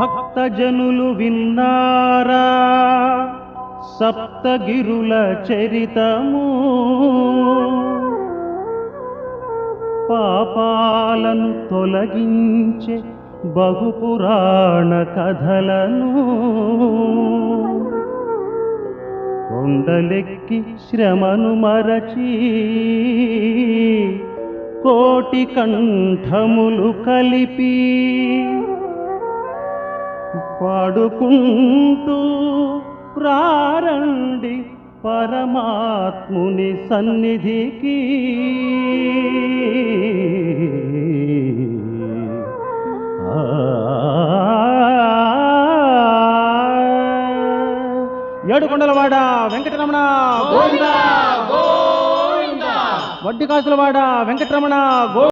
భక్తజనులు విన్నారా? సప్తగిరుల చరితము. పాపాలను తొలగించే బహుపురాణ కథలను కొండలెక్కి శ్రమను మరచి కోటి కంఠములు కలిపి పాడుకుంటూ ప్రారండి పరమాత్ముని సన్నిధికి. ఏడుకొండలవాడ వెంకటరమణ గోవింద. వడ్డీ కాసులవాడ వెంకటరమణ గో